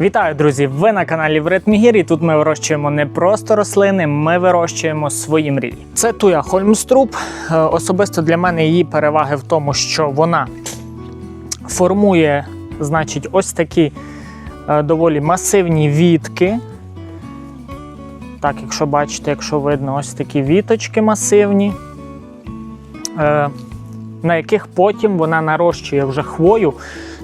Вітаю, друзі! Ви на каналі В і тут ми вирощуємо не просто рослини, ми вирощуємо свої мрії. Це туя Хольмструб. Е, Особисто для мене її переваги в тому, що вона формує, значить, ось такі е, доволі масивні вітки. Так, якщо бачите, якщо видно, ось такі віточки масивні, е, на яких потім вона нарощує вже хвою.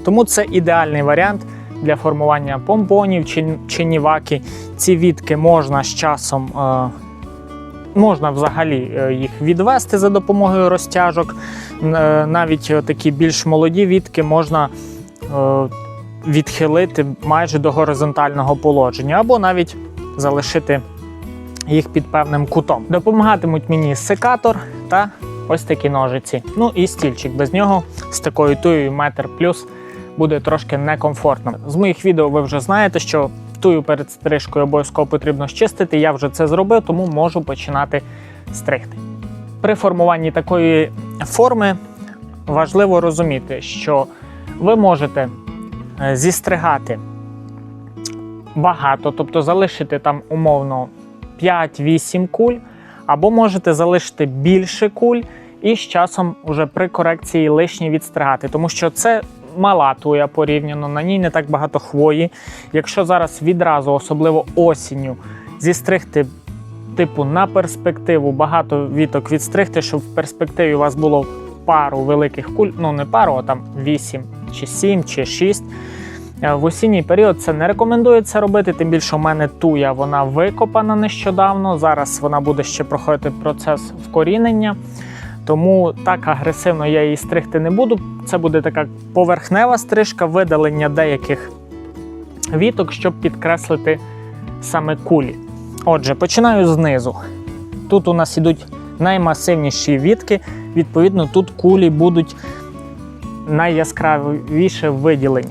Тому це ідеальний варіант для формування помпонів чи, чи ніваки. Ці вітки можна з часом, е, можна взагалі е, їх відвести за допомогою розтяжок. Е, навіть такі більш молоді вітки можна відхилити майже до горизонтального положення, або навіть залишити їх під певним кутом. Допомагатимуть мені секатор та ось такі ножиці. Ну і стільчик. Без нього з такою туєю метр плюс буде трошки некомфортно. З моїх відео ви вже знаєте, що тую перед стрижкою обов'язково потрібно щистити. Я вже це зробив, тому можу починати стригти. При формуванні такої форми важливо розуміти, що ви можете е, зістригати багато, тобто залишити там умовно 5-8 куль, або можете залишити більше куль і з часом уже при корекції лишні відстригати, тому що це мала туя порівняно, на ній не так багато хвої. Якщо зараз відразу, особливо осінню, зістригти типу на перспективу багато віток відстригти, щоб в перспективі у вас було пару великих куль, ну не пару, а там 8 чи 7 чи 6. Е, В осінній період це не рекомендується робити, тим більше у мене туя вона викопана нещодавно. Зараз вона буде ще проходити процес вкорінення. Тому так агресивно я її стригти не буду. Це буде така поверхнева стрижка, видалення деяких віток, щоб підкреслити саме кулі. Отже, починаю знизу. Тут у нас ідуть наймасивніші вітки, відповідно, тут кулі будуть найяскравіше виділені.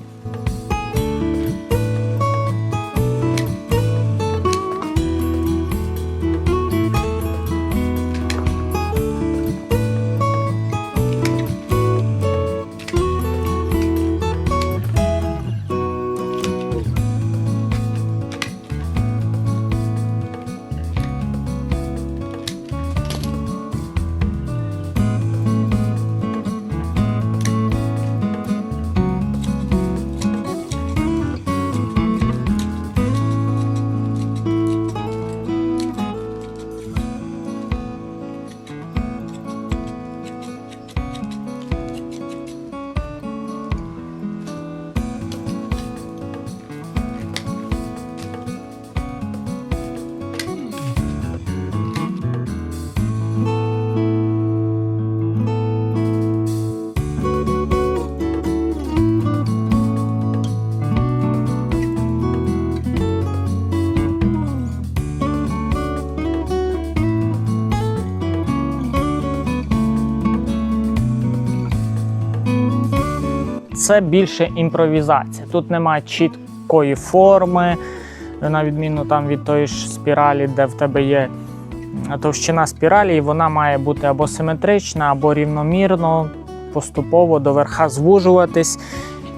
Це більше імпровізація. Тут немає чіткої форми, на відміну там від тої ж спіралі, де в тебе є товщина спіралі, і вона має бути або симетрична, або рівномірно, поступово до верха звужуватись.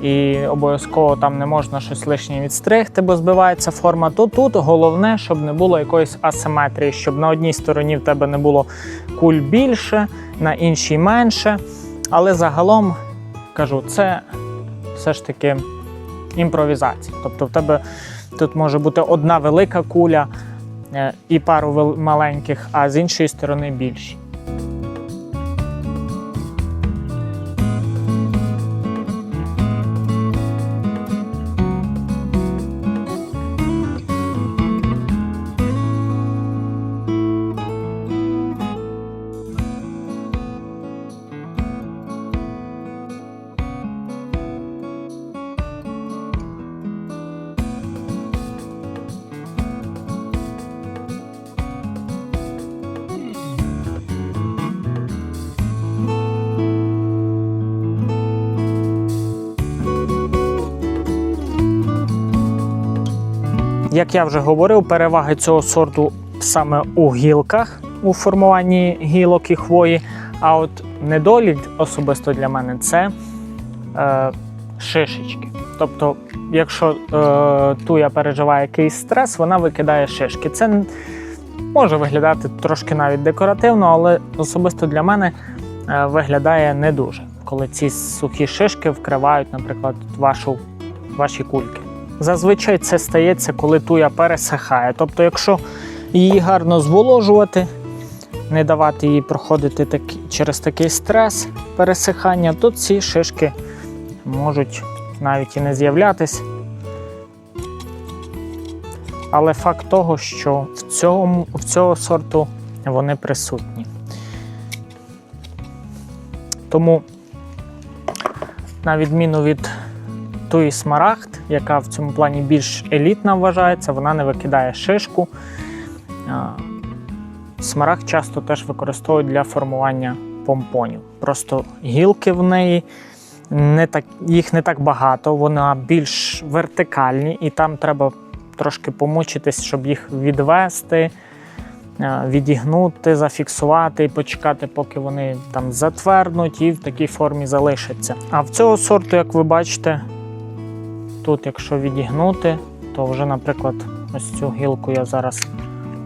І обов'язково там не можна щось лишнє відстригти, бо збивається форма. То тут головне, щоб не було якоїсь асиметрії, щоб на одній стороні в тебе не було куль більше, на іншій менше. Але загалом кажу, це все ж таки імпровізація. Тобто в тебе тут може бути одна велика куля е, і пару маленьких, а з іншої сторони більші. Як я вже говорив, переваги цього сорту саме у гілках, у формуванні гілок і хвої. А от недолік особисто для мене це е, шишечки. Тобто, якщо е, туя переживає якийсь стрес, вона викидає шишки. Це може виглядати трошки навіть декоративно, але особисто для мене е, виглядає не дуже, коли ці сухі шишки вкривають, наприклад, вашу, ваші кульки. Зазвичай це стається, коли туя пересихає. Тобто, якщо її гарно зволожувати, не давати їй проходити такі, через такий стрес пересихання, то ці шишки можуть навіть і не з'являтись. Але факт того, що в цьому, в цього сорту вони присутні. Тому, на відміну від туї смарагд, яка в цьому плані більш елітна вважається, вона не викидає шишку. А, Смарагд часто теж використовують для формування помпонів. Просто гілки в неї не так, їх не так багато, вона більш вертикальні, і там треба трошки помучитись, щоб їх відвести, е, відігнути, зафіксувати і почекати, поки вони там затверднуть і в такій формі залишаться. А в цього сорту, як ви бачите, тут, якщо відігнути, то вже, наприклад, ось цю гілку я зараз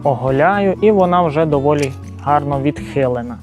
оголяю, і вона вже доволі гарно відхилена.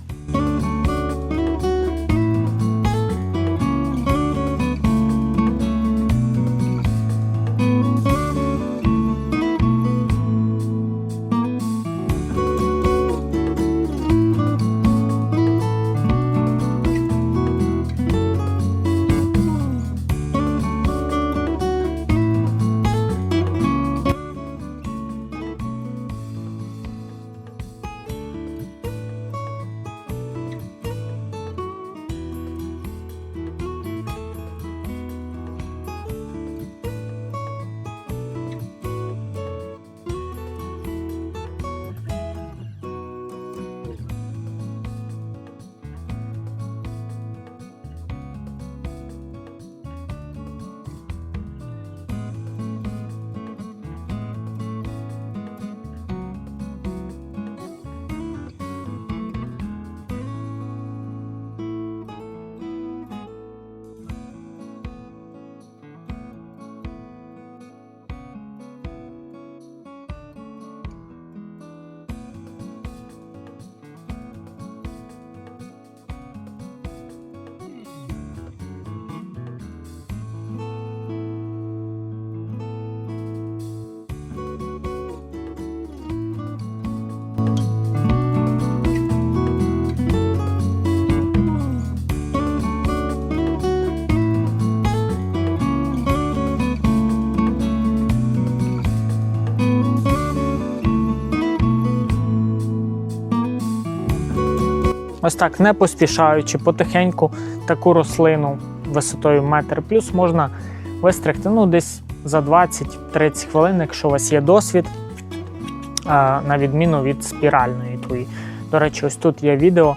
Ось так, не поспішаючи, потихеньку таку рослину висотою метр плюс можна вистригти ну, десь за 20-30 хвилин, якщо у вас є досвід, на відміну від спіральної туї. До речі, ось тут є відео,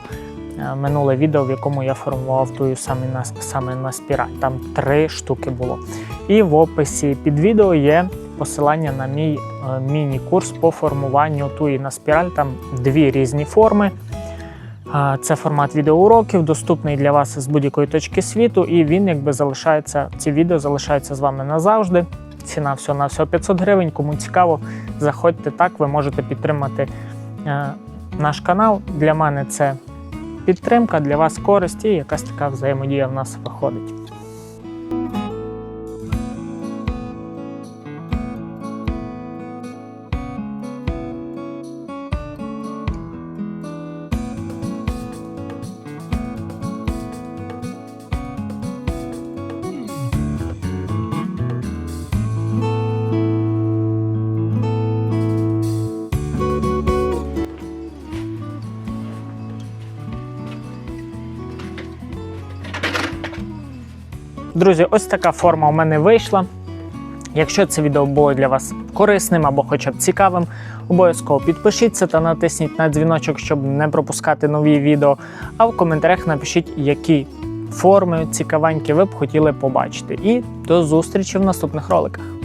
е, минуле відео, в якому я формував тую саме на, саме на спіраль. Там три штуки було. І в описі під відео є посилання на мій е, міні-курс по формуванню туї на спіраль. Там дві різні форми. Це формат відеоуроків, доступний для вас з будь-якої точки світу, і він якби залишається. Ці відео залишаються з вами назавжди. Ціна всього на всього 500 гривень. Кому цікаво, заходьте так, ви можете підтримати е, наш канал. Для мене це підтримка, для вас користь і якась така взаємодія в нас виходить. Друзі, ось така форма у мене вийшла. Якщо це відео було для вас корисним або хоча б цікавим, обов'язково підпишіться та натисніть на дзвіночок, щоб не пропускати нові відео. А в коментарях напишіть, які форми цікавенькі ви б хотіли побачити. І до зустрічі в наступних роликах.